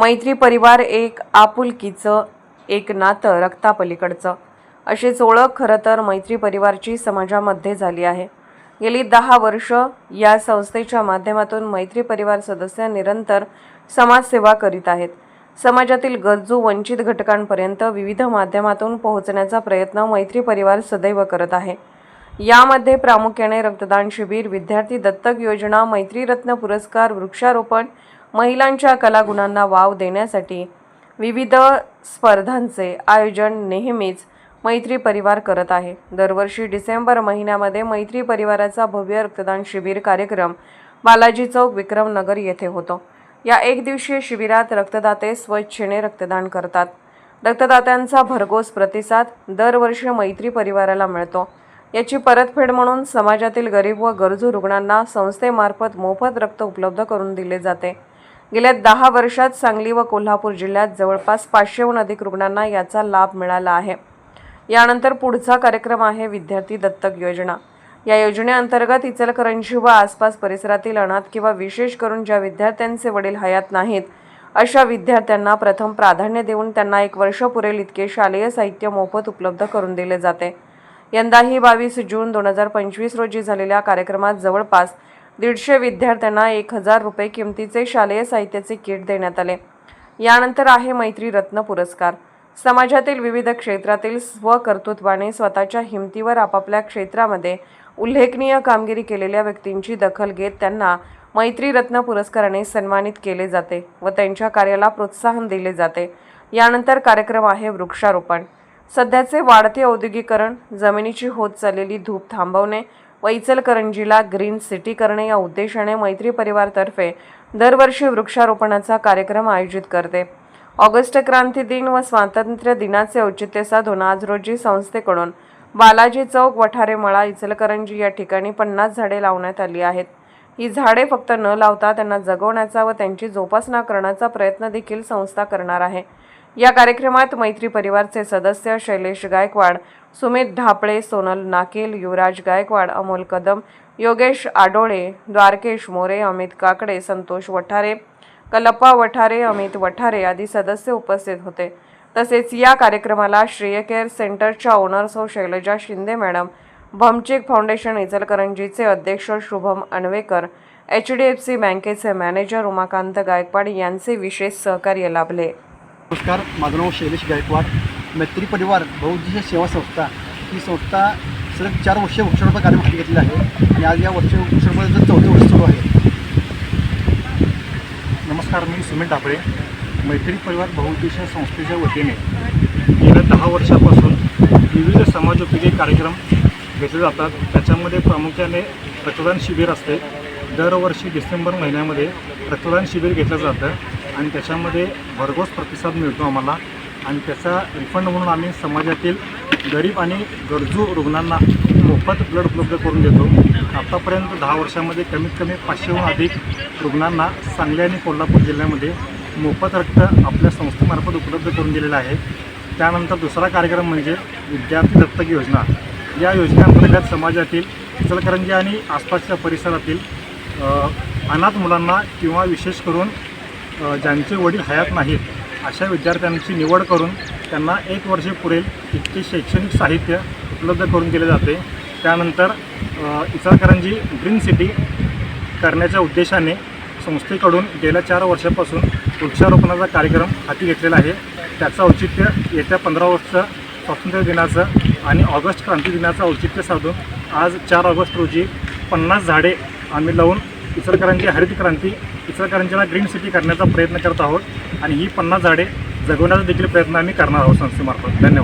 मैत्री परिवार एक आपुलकीचं एक नातं रक्तापलीकडचं. अशीच ओळख खरं तर मैत्री परिवारची समाजामध्ये झाली आहे. गेली दहा वर्ष या संस्थेच्या माध्यमातून मैत्री परिवार सदस्य निरंतर समाजसेवा करीत आहेत. समाजातील गरजू वंचित घटकांपर्यंत विविध माध्यमातून पोहोचण्याचा प्रयत्न मैत्री परिवार सदैव करत आहे. यामध्ये प्रामुख्याने रक्तदान शिबिर विद्यार्थी दत्तक योजना मैत्रीरत्न पुरस्कार वृक्षारोपण महिलांच्या कलागुणांना वाव देण्यासाठी विविध स्पर्धांचे आयोजन नेहमीच मैत्री परिवार करत आहे. दरवर्षी डिसेंबर महिन्यामध्ये मैत्री परिवाराचा भव्य रक्तदान शिबिर कार्यक्रम बालाजी चौक विक्रमनगर येथे होतो. या एक दिवसीय शिबिरात रक्तदाते स्वच्छेने रक्तदान करतात. रक्तदात्यांचा भरघोस प्रतिसाद दरवर्षी मैत्री परिवाराला मिळतो. याची परतफेड म्हणून समाजातील गरीब व गरजू रुग्णांना संस्थेमार्फत मोफत रक्त उपलब्ध करून दिले जाते. गेल्या दहा वर्षात सांगली व कोल्हापूर जिल्ह्यात जवळपास पाचशेहून अधिक रुग्णांना याचा लाभ मिळाला आहे. यानंतर पुढचा कार्यक्रम आहे विद्यार्थी दत्तक योजना. या योजनेअंतर्गत इचलकरंजी व आसपास परिसरातील अनाथ किंवा विशेष करून ज्या विद्यार्थ्यांचे वडील हयात नाहीत अशा विद्यार्थ्यांना प्रथम प्राधान्य देऊन त्यांना एक वर्ष पुरेल इतके शालेय साहित्य मोफत उपलब्ध करून दिले जाते. यंदाही बावीस जून दोन हजार पंचवीस रोजी झालेल्या कार्यक्रमात जवळपास दीडशे विद्यार्थ्यांना एक हजार रुपये किमतीचे शालेय साहित्याचे किट देण्यात आले. यानंतर आहे मैत्री रत्न पुरस्कार. समाजातील विविध क्षेत्रातील स्वकर्तृत्वाने स्वतःच्या हिमतीवर आपापल्या क्षेत्रामध्ये उल्लेखनीय कामगिरी केलेल्या व्यक्तींची दखल घेत त्यांना मैत्री रत्न पुरस्काराने सन्मानित केले जाते व त्यांच्या कार्याला प्रोत्साहन दिले जाते. यानंतर कार्यक्रम आहे वृक्षारोपण. सध्याचे वाढते औद्योगिकरण जमिनीची होत चाललेली धूप थांबवणे व इचलकरंजीला ग्रीन सिटी करणे या उद्देशाने मैत्री परिवारतर्फे दरवर्षी वृक्षारोपणाचा कार्यक्रम आयोजित करते. ऑगस्ट क्रांती दिन व स्वातंत्र्य दिनाचे औचित्य साधून आज रोजी संस्थेकडून बालाजी चौक वठारे मळा इचलकरंजी या ठिकाणी पन्नास झाडे लावण्यात आली आहेत. ही झाडे फक्त न लावता त्यांना जगवण्याचा व त्यांची जोपासना करण्याचा प्रयत्न देखील संस्था करणार आहे. या कार्यक्रमात मैत्री परिवारचे सदस्य शैलेश गायकवाड सुमित ढापळे सोनल नाकेल युवराज गायकवाड अमोल कदम योगेश आडोळे द्वारकेश मोरे अमित काकडे संतोष वठारे कलप्पा वठारे अमित वठारे आदी सदस्य उपस्थित होते. तसेच या कार्यक्रमाला श्रेय केअर सेंटरच्या ओनर्स हो शैलजा शिंदे मॅडम भमचेक फाउंडेशन इचलकरंजीचे अध्यक्ष Shubham Anvekar H D F C बँकेचे मॅनेजर उमाकांत गायकवाड यांचे विशेष सहकार्य लाभले. नमस्कार माझं नाव शैलेश गायकवाड. मैत्री परिवार बहुउद्देशीय सेवा संस्था. ही संस्था सलग चार वर्ष वृक्षारोपण कार्य हाती घेतलेलं आहे. आणि आज या वर्ष वृक्षारोपणाचं चौथं वर्ष सुरू आहे. नमस्कार मी सुमित ढापळे. मैत्री परिवार बहुउद्देशीय संस्थेच्या वतीने गेल्या दहा वर्षापासून विविध समाजोपयोगी कार्यक्रम घेतले जातात. त्याच्यामध्ये प्रामुख्याने रक्तदान शिबिर असते. दरवर्षी डिसेंबर महिन्यामध्ये रक्तदान शिबिर घेतलं जातं. आणि त्याच्यामध्ये भरघोस प्रतिसाद मिळतो आम्हाला. आणि त्याचा रिफंड म्हणून आम्ही समाजातील गरीब आणि गरजू रुग्णांना मोफत ब्लड उपलब्ध करून देतो. आत्तापर्यंत दहा वर्षामध्ये कमीत कमी पाचशेहून अधिक रुग्णांना सांगली आणि कोल्हापूर जिल्ह्यामध्ये मोफत रक्त आपल्या संस्थेमार्फत उपलब्ध करून दिलेलं आहे. त्यानंतर दुसरा कार्यक्रम म्हणजे विद्यार्थी दत्तक योजना. या योजनेअंतर्गत समाजातील इचलकरंजी आणि आसपासच्या परिसरातील अनाथ मुलांना किंवा विशेष करून ज्यांचे वडील हयात नाहीत अशा विद्यार्थ्यांची निवड करून त्यांना एक वर्ष पुरेल इतके शैक्षणिक साहित्य उपलब्ध करून दिले जाते. त्यानंतर इचलकरंजी ग्रीन सिटी करण्याच्या उद्देशाने संस्थेकडून गेल्या चार वर्षापासून वृक्षारोपणाचा कार्यक्रम हाती घेतलेला आहे. त्याचं औचित्य येत्या पंधरा वर्ष स्वातंत्र्य दिनाचं आणि ऑगस्ट क्रांती दिनाचं औचित्य साधून आज चार ऑगस्ट रोजी पन्नास झाडे आम्ही लावून इचलकरांची हरित क्रांती इचलकरंजीला ग्रीन सिटी करण्याचा प्रयत्न करत आहोत. आणि ही पन्नास झाडे जगवण्याचा देखील प्रयत्न आम्ही करणार आहोत संस्थेमार्फत. धन्यवाद.